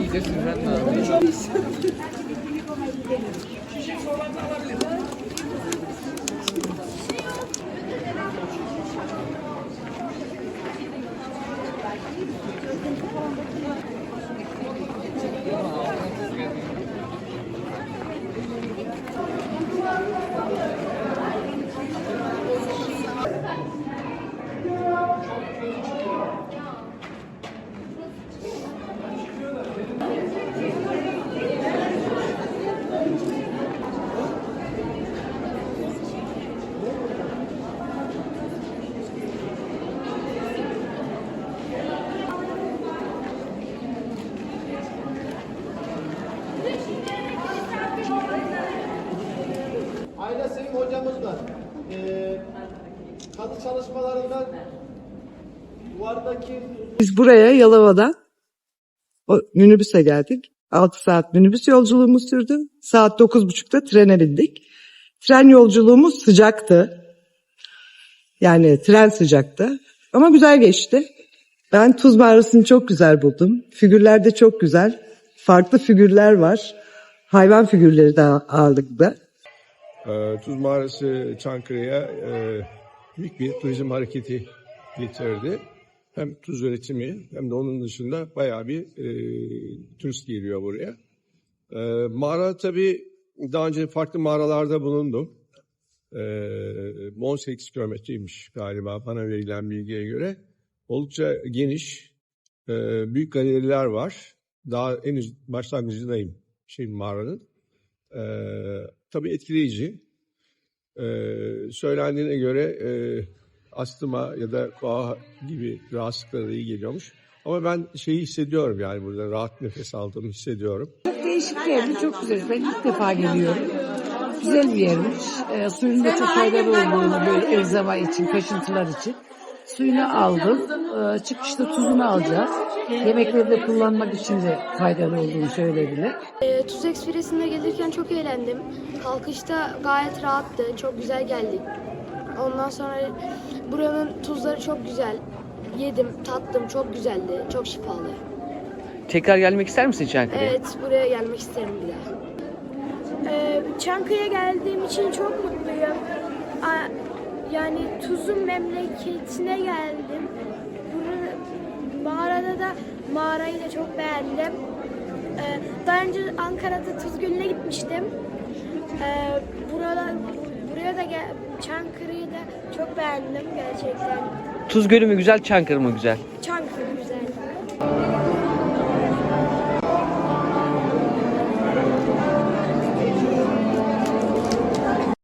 İyi de sizden de. Ayla Sevim hocamızla eee kadı çalışmalarından duvardaki Biz buraya Yalova'dan o minibüse geldik. 6 saat minibüs yolculuğumuz sürdü. Saat 9.30'da trene bindik. Tren yolculuğumuz sıcaktı. Yani tren sıcaktı. Ama güzel geçti. Ben Tuz Mağarası'nı çok güzel buldum. Figürler de çok güzel. Farklı figürler var. Hayvan figürleri de ağırlıklı. Ee, Tuz Mağarası Çankırı'ya e, büyük bir turizm hareketi getirdi. Hem tuz üretimi hem de onun dışında bayağı bir e, turist geliyor buraya. E, mağara tabii daha önce farklı mağaralarda bulundum. E, 18 kilometreymiş galiba bana verilen bilgiye göre. Oldukça geniş, e, büyük galeriler var. Daha henüz başlangıcındayım şey mağaranın. E, tabii etkileyici. E, söylendiğine göre e, astıma ya da koa gibi rahatsızlıklara iyi geliyormuş. Ama ben şeyi hissediyorum yani burada rahat nefes aldığımı hissediyorum. Çok değişik bir yerdi, çok güzel. Ben ilk defa geliyorum. Güzel bir yermiş. Ee, suyun da çok faydalı olduğunu böyle elzama için, kaşıntılar için. Suyunu aldım. Ee, çıkışta tuzunu alacağız. Yemeklerde kullanmak için de faydalı olduğunu söyleyebilir. E, Tuz Ekspresi'nde gelirken çok eğlendim. Kalkışta gayet rahattı. Çok güzel geldik. Ondan sonra buranın tuzları çok güzel. Yedim, tattım. Çok güzeldi. Çok şifalı. Tekrar gelmek ister misin Çankırı'ya? Evet, buraya gelmek isterim bir daha. Ee, Çankaya geldiğim için çok mutluyum. Yani Tuz'un memleketine geldim. Burada, mağarada da mağarayı da çok beğendim. Ee, Daha önce Ankara'da Tuz Gölü'ne gitmiştim. Ee, Burada, buraya da gel, Çankırı'yı da çok beğendim gerçekten. Tuz Gölü mü güzel, Çankırı mı güzel? Çankırı güzel.